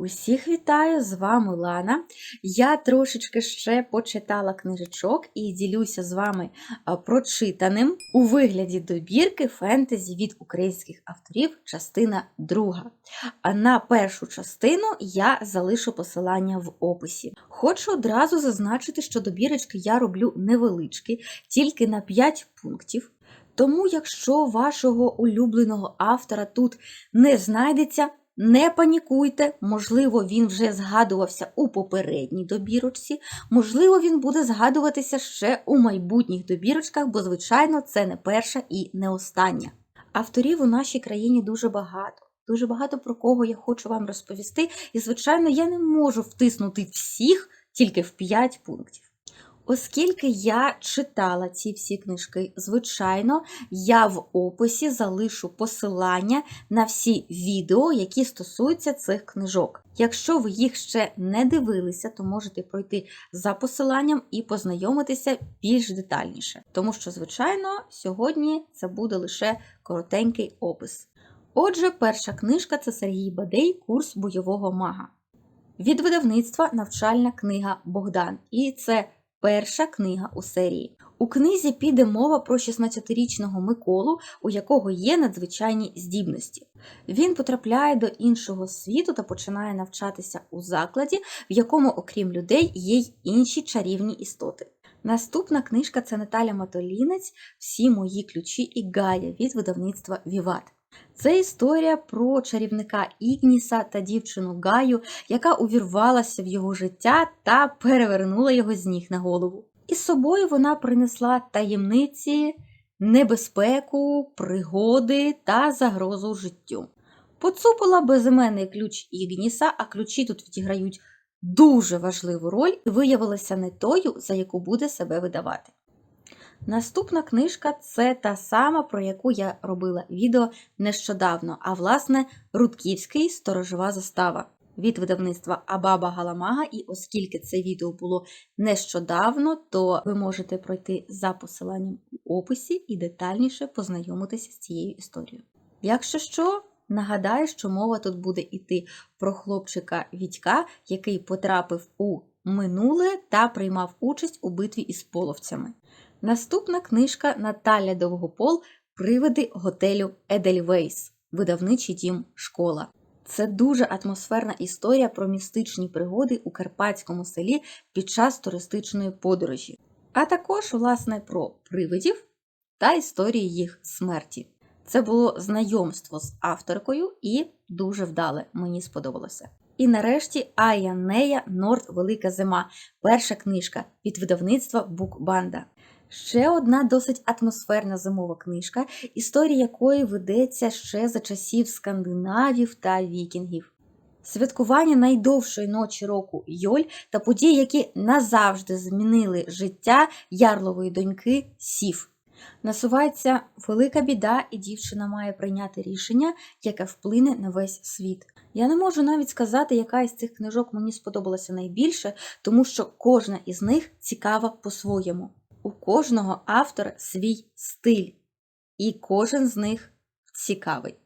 Усіх вітаю, з вами Лана. Я трошечки ще почитала книжечок і ділюся з вами прочитаним у вигляді добірки фентезі від українських авторів, частина друга. А на першу частину я залишу посилання в описі. Хочу одразу зазначити, що добірочки я роблю невеличкі, тільки на 5 пунктів. Тому, якщо вашого улюбленого автора тут не знайдеться, не панікуйте, можливо, він вже згадувався у попередній добірочці, можливо, він буде згадуватися ще у майбутніх добірочках, бо, звичайно, це не перша і не остання. Авторів у нашій країні дуже багато. Дуже багато про кого я хочу вам розповісти, і, звичайно, я не можу втиснути всіх тільки в 5 пунктів. Оскільки я читала ці всі книжки, звичайно, я в описі залишу посилання на всі відео, які стосуються цих книжок. Якщо ви їх ще не дивилися, то можете пройти за посиланням і познайомитися більш детальніше. Тому що, звичайно, сьогодні це буде лише коротенький опис. Отже, перша книжка це Сергій Бадей Курс бойового мага. Від видавництва навчальна книга Богдан. І це перша книга у серії. У книзі піде мова про 16-річного Миколу, у якого є надзвичайні здібності. Він потрапляє до іншого світу та починає навчатися у закладі, в якому, окрім людей, є й інші чарівні істоти. Наступна книжка це Наталя Матолінець, Всі мої ключі і Гая від видавництва Віват. Це історія про чарівника Ігніса та дівчину Гаю, яка увірвалася в його життя та перевернула його з ніг на голову. І з собою вона принесла таємниці, небезпеку, пригоди та загрозу життю. Поцупила безіменний ключ Ігніса, а ключі тут відіграють дуже важливу роль і виявилася не тою, за яку буде себе видавати. Наступна книжка це та сама, про яку я робила відео нещодавно, а власне Рудківський сторожова застава від видавництва Абаба Галамага. І оскільки це відео було нещодавно, то ви можете пройти за посиланням у описі і детальніше познайомитися з цією історією. Якщо що, нагадаю, що мова тут буде йти про хлопчика Вітька, який потрапив у минуле та приймав участь у битві із половцями. Наступна книжка Наталя Довгопол Привиди готелю Едельвейс, видавничий дім школа. Це дуже атмосферна історія про містичні пригоди у карпатському селі під час туристичної подорожі, а також, власне, про привидів та історії їх смерті. Це було знайомство з авторкою і дуже вдале, мені сподобалося. І нарешті Ая Нея Норд Велика Зима, перша книжка від видавництва Букбанда. Ще одна досить атмосферна зимова книжка, історія якої ведеться ще за часів скандинавів та вікінгів. Святкування найдовшої ночі року Йоль та події, які назавжди змінили життя ярлової доньки Сів. Насувається велика біда, і дівчина має прийняти рішення, яке вплине на весь світ. Я не можу навіть сказати, яка із цих книжок мені сподобалася найбільше, тому що кожна із них цікава по-своєму. У кожного автора свій стиль, і кожен з них цікавий.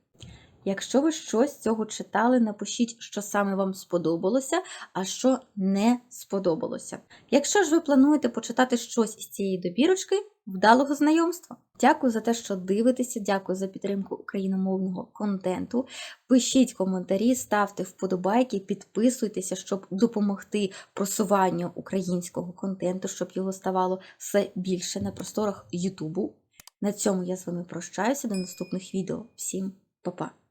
Якщо ви щось з цього читали, напишіть, що саме вам сподобалося, а що не сподобалося. Якщо ж ви плануєте почитати щось із цієї добірочки, вдалого знайомства! Дякую за те, що дивитеся, дякую за підтримку україномовного контенту. Пишіть коментарі, ставте вподобайки, підписуйтеся, щоб допомогти просуванню українського контенту, щоб його ставало все більше на просторах Ютубу. На цьому я з вами прощаюся до наступних відео. Всім па-па!